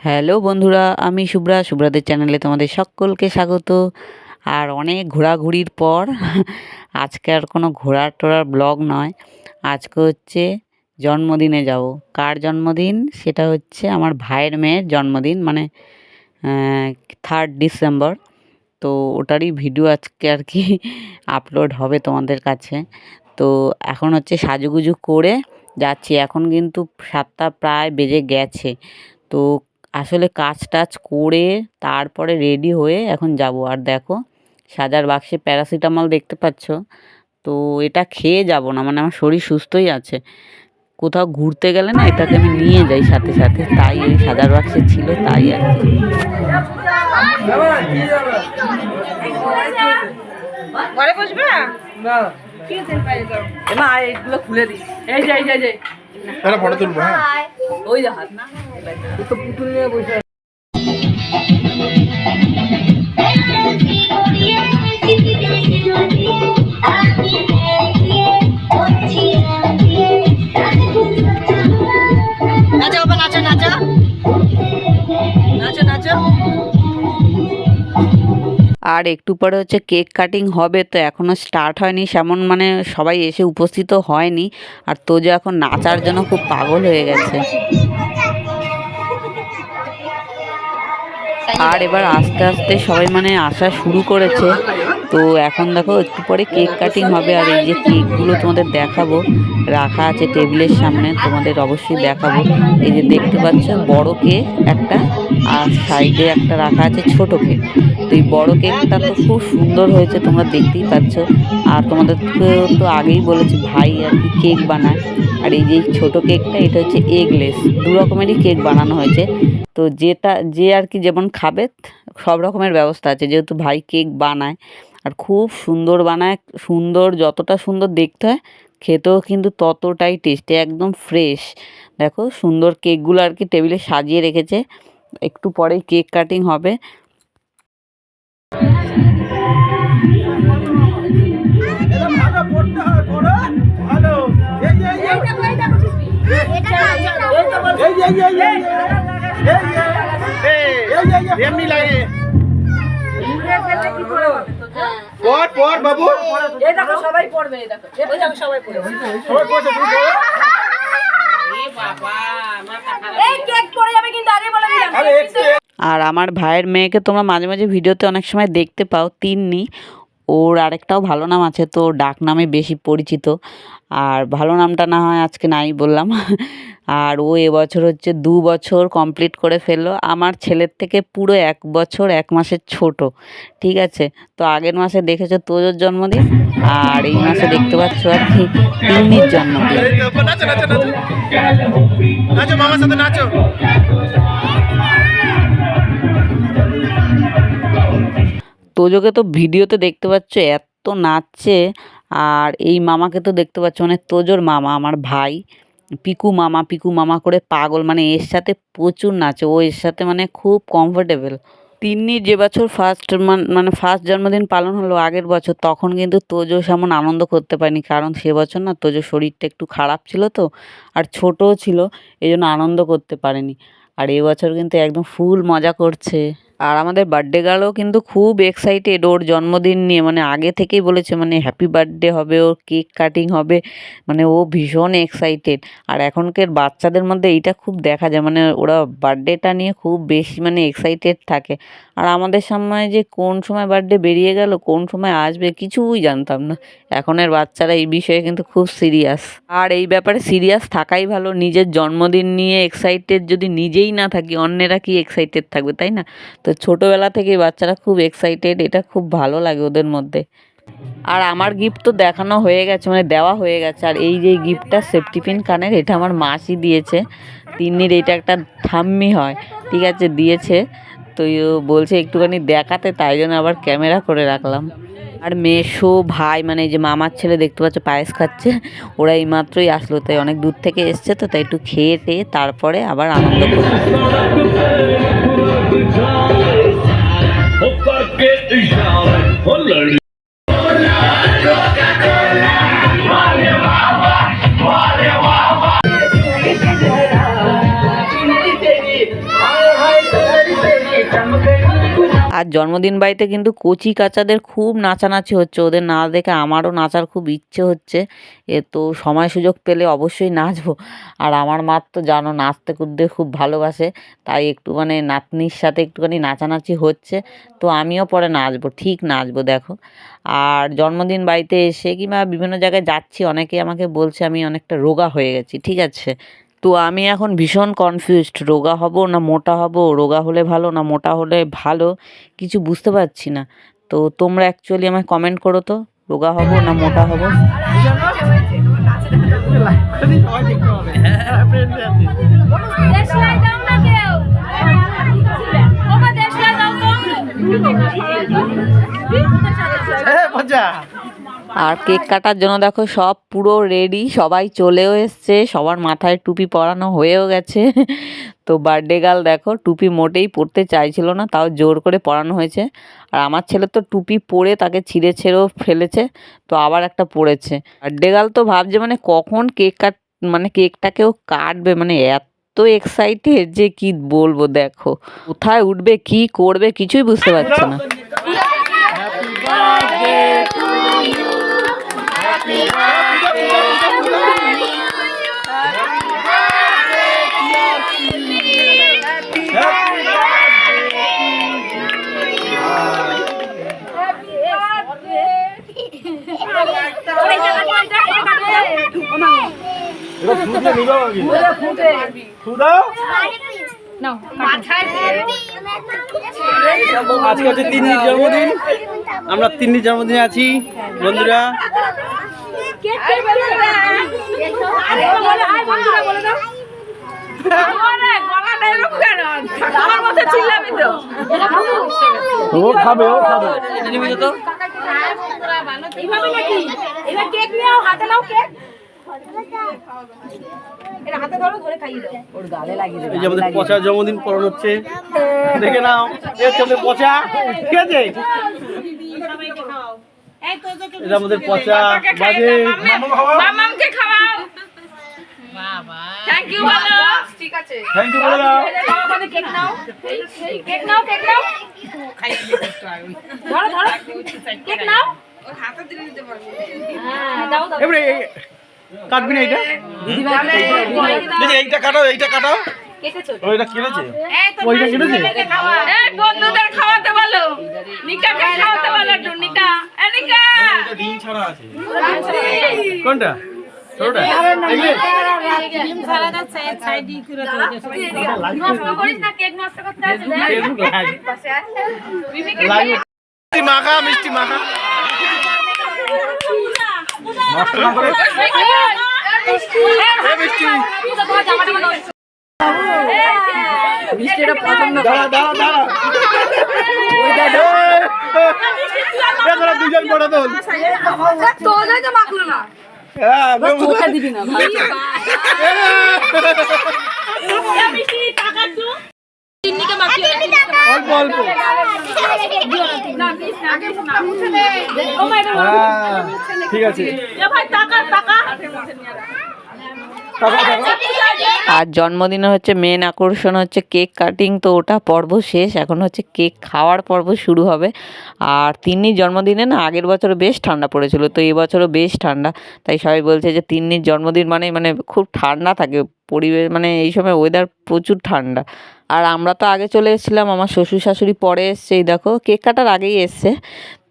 Hello বন্ধুরা, আমি শুভ্রা। শুভ্রাদের চ্যানেলে তোমাদের সকলকে স্বাগত। আর অনেক ঘোরাঘুরির পর, আজকে আর কোনো ঘোরার টোরার ব্লগ নয়। আজকে হচ্ছে জন্মদিনে যাব। কার জন্মদিন? সেটা হচ্ছে আমার ভাইয়ের মেয়ের জন্মদিন মানে থার্ড ডিসেম্বর তো ওটারই ভিডিও আজকে আর কি আপলোড হবে তোমাদের কাছে। তো এখন হচ্ছে সাজুগুজু করে যাচ্ছি। এখন কিন্তু সাতটা প্রায় বেজে গেছে। তো আসলে কাজ টাজ করে তারপরে রেডি হয়ে এখন যাব। আর দেখো, সাজার বাক্সে প্যারাসিটামল দেখতে পাচ্ছ? তো এটা খেয়ে যাব না মানে আমার শরীর সুস্থই আছে। কোথাও ঘুরতে গেলে না এটাকে আমি নিয়ে যাই সাথে সাথে, তাই এই সাজার বাক্সে ছিল তাই আর ঘরে বসবে? না। না এইগুলো খুলে দিই। এই যে এই যে যে। একটা ফটো তুলবো হ্যাঁ। ওই যে হাত না? তো পুতুল নিয়ে বসে। নাচো বাবা নাচো নাচো। আর একটু পরে হচ্ছে কেক কাটিং হবে, তো এখনও স্টার্ট হয়নি, সেমন মানে সবাই এসে উপস্থিত হয়নি। আর তো যে এখন নাচার জন্য খুব পাগল হয়ে গেছে। আর এবার আস্তে আস্তে সবাই মানে আসা শুরু করেছে। তো এখন দেখো একটু পরে কেক কাটিং হবে আর এই যে কেকগুলো তোমাদের দেখাবো, রাখা আছে টেবিলের সামনে, তোমাদের অবশ্যই দেখাবো। এই যে দেখতে পাচ্ছ বড় কেক একটা আর সাইডে একটা রাখা আছে ছোট কেক। তো এই বড় কেকটা তো খুব সুন্দর হয়েছে, তোমরা দেখতেই পাচ্ছ। আর তোমাদের তো আগেই বলেছি, ভাই আর কি কেক বানায়। আর এই যে ছোট কেকটা, এটা হচ্ছে এগলেস দু রকমেরই কেক বানানো হয়েছে। তো যেটা, যে আর কি যেমন খাবে, সব রকমের ব্যবস্থা আছে। যেহেতু ভাই কেক বানায়, আর খুব সুন্দর বানায়, সুন্দর, যতটা সুন্দর দেখতে হয়, খেতেও কিন্তু ততটাই টেস্টি একদম ফ্রেশ দেখো, সুন্দর কেকগুলো আর কি টেবিলে সাজিয়ে রেখেছে। একটু পরেই কেক কাটিং হবে। পর পর বাবু আর আমার ভাইয়ের মেয়েকে তোমরা মাঝে মাঝে ভিডিওতে অনেক সময় দেখতে পাও, তিন্নি। ওর আরেকটাও ভালো নাম আছে, তো ডাক নামে বেশি পরিচিত। আর ভালো নামটা না হয় আজকে নাই বললাম। আর ও এবছর হচ্ছে দু বছর কমপ্লিট করে ফেলল। আমার ছেলের থেকে পুরো এক বছর এক মাসের ছোট ঠিক আছে? তো আগের মাসে দেখেছ তোজোর জন্মদিন? আর এই মাসে দেখতে পাচ্ছ আর কি তিন্নির জন্মদিন। নাচো নাচো নাচো নাচো মামার সাথে নাচো। তোজোকে তো ভিডিওতে দেখতে পাচ্ছ এত নাচছে। আর এই মামাকে তো দেখতে পাচ্ছ মানে তোজোর মামা আমার ভাই। পিকু মামা পিকু মামা করে পাগল মানে এর সাথে প্রচুর নাচে। ও এর সাথে মানে খুব কমফোর্টেবল তিন্নি যে বছর ফার্স্ট মানে ফার্স্ট জন্মদিন পালন হলো আগের বছর, তখন কিন্তু তোজো সেমন আনন্দ করতে পারেনি। কারণ সে বছর না তোজোর শরীরটা একটু খারাপ ছিল তো, আর ছোটও ছিল এই জন্য আনন্দ করতে পারেনি। আর এবছর কিন্তু একদম ফুল মজা করছে। আর আমাদের বার্থডে গার্লও কিন্তু খুব এক্সাইটেড ওর জন্মদিন নিয়ে মানে আগে থেকেই বলেছে মানে হ্যাপি বার্থডে হবে, ওর কেক কাটিং হবে মানে ও ভীষণ এক্সাইটেড আর এখনকার বাচ্চাদের মধ্যে এইটা খুব দেখা যায় মানে ওরা বার্থডেটা নিয়ে খুব বেশি মানে এক্সাইটেড থাকে। আর আমাদের সময় যে কোন সময় বার্থডে বেরিয়ে গেল, কোন সময় আসবে কিছুই জানতাম না। এখনের বাচ্চারা এই বিষয়ে কিন্তু খুব সিরিয়াস আর এই ব্যাপারে সিরিয়াস থাকাই ভালো, নিজের জন্মদিন নিয়ে এক্সাইটেড যদি নিজেই না থাকি, অন্যেরা কি এক্সাইটেড থাকবে, তাই না? তো ছোটোবেলা থেকেই বাচ্চারা খুব এক্সাইটেড এটা খুব ভালো লাগে ওদের মধ্যে। আর আমার গিফট তো দেখানো হয়ে গেছে মানে দেওয়া হয়ে গেছে। আর এই যে গিফটটা সেফটি পিন কানের, এটা আমার মাসি দিয়েছে। তিন্নির এটা একটা ঠাম্মি হয়, ঠিক আছে, দিয়েছে। তো বলছে একটুখানি দেখাতে, তাই জন্য আবার ক্যামেরা করে রাখলাম। আর মেশো ভাই মানে যে মামার ছেলে দেখতে পাচ্ছ, পায়েস খাচ্ছে, ওরা এইমাত্রই আসলো, তাই অনেক দূর থেকে এসছে তো, তাই একটু খেয়ে টেয়ে তারপরে আবার আনন্দ করবে হায় হায় আর জন্মদিন বাড়িতে কিন্তু কচি কাচাদের খুব নাচানাচি হচ্ছে। ওদের না দেখে আমারও নাচার খুব ইচ্ছে হচ্ছে। এ তো সময় সুযোগ পেলে অবশ্যই নাচবো। আর আমার মা তো জানো নাচতে কুদতে খুব ভালোবাসে, তাই একটু মানে নাতনির সাথে একটুখানি নাচানাচি হচ্ছে। তো আমিও পরে নাচবো, ঠিক নাচবো দেখো। আর জন্মদিন বাড়িতে এসে কিংবা বিভিন্ন জায়গায় যাচ্ছি অনেকে আমাকে বলছে আমি অনেকটা রোগা হয়ে গেছি, ঠিক আছে? তো আমি এখন ভীষণ কনফিউজড রোগা হব না মোটা হব? রোগা হলে ভালো না মোটা হলে ভালো? কিছু বুঝতে পারছি না। তো তোমরা অ্যাকচুয়ালি আমায় কমেন্ট করো তো রোগা হব না মোটা হব? মজা। আর কেক কাটার জন্য দেখো সব পুরো রেডি সবাই চলেও এসছে, সবার মাথায় টুপি পরানো হয়েও গেছে। তো বার্থডে গার্ল দেখো, টুপি মোটেই পরতে চাইছিল না, তাও জোর করে পরানো হয়েছে। আর আমার ছেলে তো টুপি পরে তাকে ছিঁড়ে ছেড়েও ফেলেছে, তো আবার একটা পরেছে। বার্থডে গার্ল তো ভাবছে মানে কখন কেক কাট মানে কেকটাকেও কাটবে মানে এত এক্সাইটেড যে কি বলব দেখো। কোথায় উঠবে, কি করবে কিছুই বুঝতে পারছে না। আজকে হচ্ছে তিন্নির জন্মদিন। আমরা তিন্নির জন্মদিনে আছি। বন্ধুরা ও খাবে ও খাবে। এইভাবে এবার কেক নাও হাতে নাও কেক। এটা হাতে ধরো ধরে খাইয়ে দাও। ওর গালে লাগিয়ে দেবে এই যে আমাদের পচা জন্মদিন পালন হচ্ছে। দেখে নাও। হচ্ছে পচা। ঠিক আছে? এটা আমাদের পচা বাজে। মামামকে খাওয়াও। থ্যাংক ইউ বলো। ঠিক আছে। থ্যাংক ইউ বলে। ওখানে কেক নাও। কেক নাও কেক নাও। ধরো ধরো। কেক নাও। হ্যাঁ দাও দাও। এবারে কাটবি না এইটা কাটাও এইটা কাটাও। ওইটা কিনেছে ওইটা কিনেছে এই বন্ধুদের খাওয়াতে বলো নিকাকে খাওয়াতে বলো একটু নিকা এ নিকা ডিম ছাড়া আছে কোনটা ছোটটা এগুলো? নষ্ট করিস না কেক নষ্ট করতে আছে ফেসবুকে আছে। লাইভ মিষ্টি মাখা মিষ্টি মাখা নষ্ট না করে এ মিষ্টি মিষ্টিটা পছন্দ দাঁড়া দাঁড়া দাঁড়া এ, তোরা দুজন বড় দোল তোদের তো মাখলো না। হ্যাঁ চোখে দিবি না ভাই। মিষ্টি টাকা তো অল্প অল্প। না দিস না দিস না ও ম্যাডাম ঠিক আছে। এ ভাই টাকা টাকা টাকা টাকা। আর জন্মদিনে হচ্ছে মেন আকর্ষণ হচ্ছে কেক কাটিং তো ওটা পর্ব শেষ। এখন হচ্ছে কেক খাওয়ার পর্ব শুরু হবে। আর তিন্নির জন্মদিনে না আগের বছর বেশ ঠান্ডা পড়েছিল, তো এই বছরও বেশ ঠান্ডা। তাই সবাই বলছে যে তিন্নির জন্মদিন মানে মানে খুব ঠান্ডা থাকে। পরিবেশ মানে এই সময় ওয়েদার প্রচুর ঠান্ডা। আর আমরা তো আগে চলে এসেছিলাম, আমার শ্বশুর শাশুড়ি পরে এসছে, এই দেখো কেক কাটার আগেই এসছে।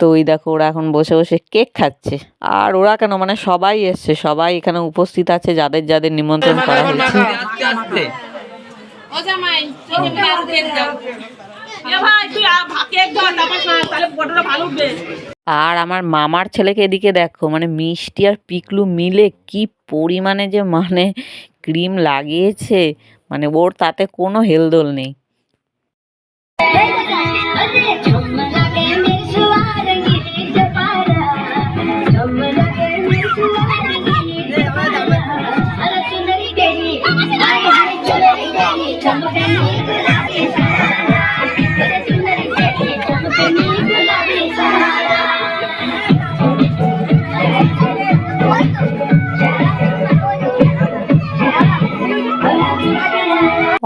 তো ওই দেখো ওরা এখন বসে বসে কেক খাচ্ছে। আর ওরা কেন? মানে সবাই এসছে সবাই এখানে উপস্থিত আছে যাদের যাদের নিমন্ত্রণ করা হয়েছে। আর আমার মামার ছেলেকে এদিকে দেখো মানে মিষ্টি আর পিকলু মিলে কি পরিমাণে যে মানে ক্রিম লাগিয়েছে মানে ওর তাতে কোনো হেলদোল নেই।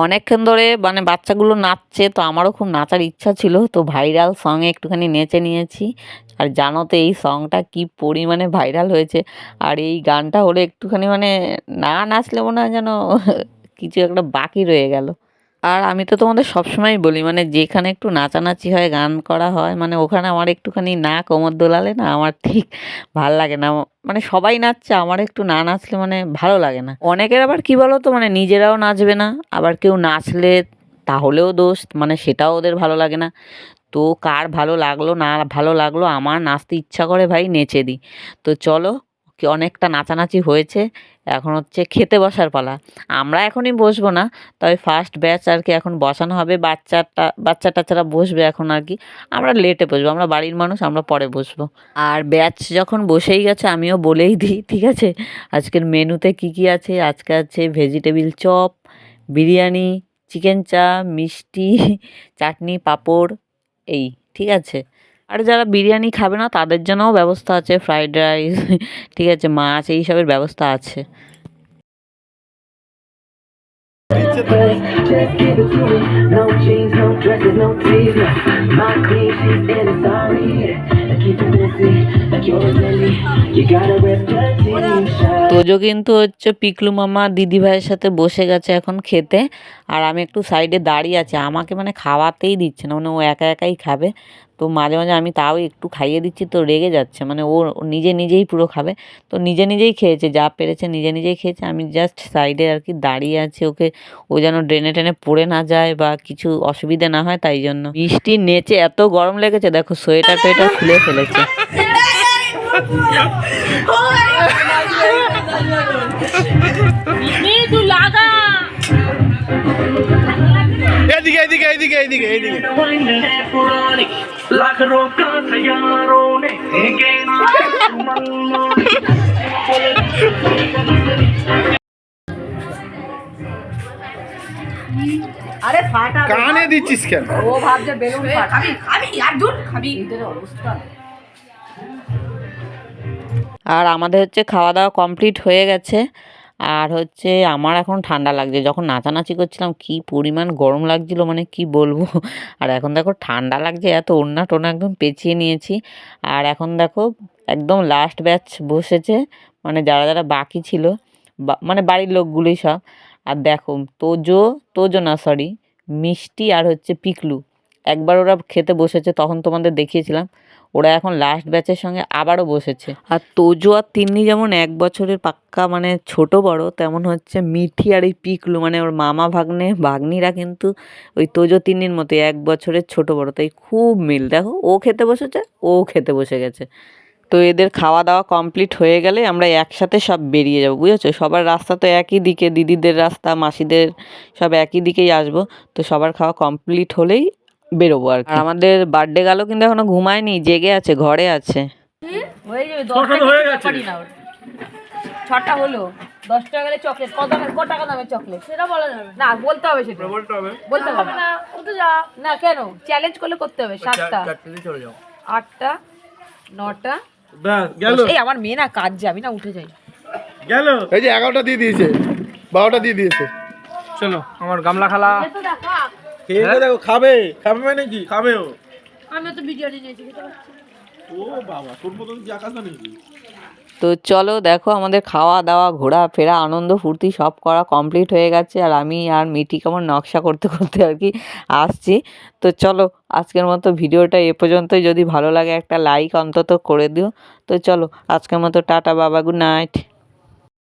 অনেকক্ষণ ধরে মানে বাচ্চাগুলো নাচছে, তো আমারও খুব নাচার ইচ্ছা ছিল, তো ভাইরাল সঙ্গে একটুখানি নেচে নিয়েছি। আর জানো তো এই সংটা কি পরিমাণে ভাইরাল হয়েছে, আর এই গানটা হলে একটুখানি মানে না নাচলেও না যেন কিছু একটা বাকি রয়ে গেল। আর আমি তো তোমাদের সবসময় বলি মানে যেখানে একটু নাচানাচি হয়, গান করা হয় মানে ওখানে আমার একটুখানি না কোমর দোলালে না আমার ঠিক ভালো লাগে না। মানে সবাই নাচছে, আমার একটু না নাচলে মানে ভালো লাগে না। অনেকের আবার কি বলো তো মানে নিজেরাও নাচবে না, আবার কেউ নাচলে তাহলেও দোষ মানে সেটাও ওদের ভালো লাগে না। তো কার ভালো লাগল না ভালো লাগল, আমার নাচতে ইচ্ছা করে ভাই, নেচে দিই। তো চলো কি অনেকটা নাচানাচি হয়েছে, এখন হচ্ছে খেতে বসার পালা। আমরা এখনই বসবো না, তবে ফার্স্ট ব্যাচ আর কি এখন বসানো হবে, বাচ্চাটা বাচ্চা টাচ্চারা বসবে এখন আর কি। আমরা লেটে বসবো, আমরা বাড়ির মানুষ, আমরা পরে বসবো। আর ব্যাচ যখন বসেই গেছে, আমিও বলেই দিই, ঠিক আছে? আজকের মেনুতে কি কি আছে? আজকে আছে ভেজিটেবিল চপ বিরিয়ানি চিকেন চা, মিষ্টি, চাটনি, পাঁপড়, এই, ঠিক আছে? আর যারা বিরিয়ানি খাবে না, তাদের জন্যও ব্যবস্থা আছে, ফ্রাইড রাইস, ঠিক আছে, মাছ এইসবের ব্যবস্থা আছে। তোজো কিন্তু হচ্ছে পিকলু মামা দিদি ভাইয়ের সাথে বসে গেছে এখন খেতে, আর আমি একটু সাইডে দাঁড়িয়ে আছি। আমাকে মানে খাওয়াতেই দিচ্ছে না মানে ও একা একাই খাবে। তো মাঝে মাঝে আমি তাও একটু খাইয়ে দিচ্ছি, তো রেগে যাচ্ছে। মানে ও নিজে নিজেই পুরো খাবে। তো নিজে নিজেই খেয়েছে, যা পেরেছে নিজে নিজেই খেয়েছে। আমি জাস্ট সাইডে আর কি দাঁড়িয়ে আছি, ওকে, ও যেন ড্রেনে টেনে পড়ে না যায় বা কিছু অসুবিধা না হয়, তাই জন্য। বৃষ্টি নেচে এত গরম লেগেছে, দেখো সোয়েটার টোয়েটার খুলে ফেলেছে। তুই লাগা এদিকে এদিকে এদিকে এদিকে এদিকে Like a rock on the yard, again. আরে ফাটা কানে দিচ্ছিস কেন ও ভাবছে বেলুন ফাটা খাবি খাবি আর দূর খাবি এদের অবস্থা আর আমাদের হচ্ছে খাওয়া দাওয়া কমপ্লিট হয়ে গেছে। আর হচ্ছে আমার এখন ঠান্ডা লাগছে। যখন নাচানাচি করছিলাম, কি পরিমাণ গরম লাগছিল মানে কি বলব? আর এখন দেখো ঠান্ডা লাগছে, এত ওড়না টোনা একদম পেঁচিয়ে নিয়েছি। আর এখন দেখো একদম লাস্ট ব্যাচ বসেছে মানে যারা যারা বাকি ছিল মানে বাড়ির লোকগুলোই সব। আর দেখো তোজো তোজো না সরি মিষ্টি আর হচ্ছে পিকলু। একবার ওরা খেতে বসেছে, তখন তোমাদের দেখিয়েছিলাম। ওরা এখন লাস্ট ব্যাচের সঙ্গে আবারও বসেছে। আর তোজো আর তিন্নি যেমন এক বছরের পাক্কা মানে ছোট বড়, তেমন হচ্ছে মিঠি আর এই পিকলু মানে ওর মামা ভাগ্নে, ভাগ্নিরা কিন্তু ওই তোজো তিন্নির মতো এক বছরের ছোট বড়, তাই খুব মিল। দেখো, ও খেতে বসেছে, ও খেতে বসে গেছে। তো এদের খাওয়া দাওয়া কমপ্লিট হয়ে গেলে আমরা একসাথে সব বেরিয়ে যাব, বুঝেছ? সবার রাস্তা তো একই দিকে, দিদিদের রাস্তা, মাসিদের সব একই দিকেই আসব। তো সবার খাওয়া কমপ্লিট হলেই বেরোবো আর কি। আর আমাদের বার্থডে গেল কিন্তু এখনও ঘুমায়নি জেগে আছে ঘরে আছে। হয়ে যাবে ছটা হয়ে গেছে। হলো দশ টাকা গেলে চকলেট। কত টাকা কত টাকা দামের চকলেট? সেটা বলা যাবে না। বলতে হবে সেটা। বলতে হবে। বলতে হবে না। ও তো যা না কেন? চ্যালেঞ্জ করলে করতে হবে সাতটা। চলে যাও। আটটা নটা। গেল। এই আমার মেয়ে না কাজ যাবি না উঠে যাই। গেল। এই যে এগারোটা দিয়ে দিয়েছে বারোটা দিয়ে দিয়েছে। চলো আমার গামলা খালা। তো খেয়ে দেখো খাবে? খাবে মানে কি? খাবে ও আমি তো বিরিয়ানি নিয়েছি ও বাবা তোর মতন কি আকাশ নাকি তো চলো দেখো আমাদের খাওয়া দাওয়া ঘোরা ফেরা আনন্দ ফুর্তি সব করা কমপ্লিট হয়ে গেছে আর আমি আর মিটি কেমন নকশা করতে করতে আর কি আসছি। তো চলো আজকের মতো ভিডিওটা এ পর্যন্তই। যদি ভালো লাগে একটা লাইক অন্তত করে দিও। তো চলো আজকের মতো টাটা বাবা গুড নাইট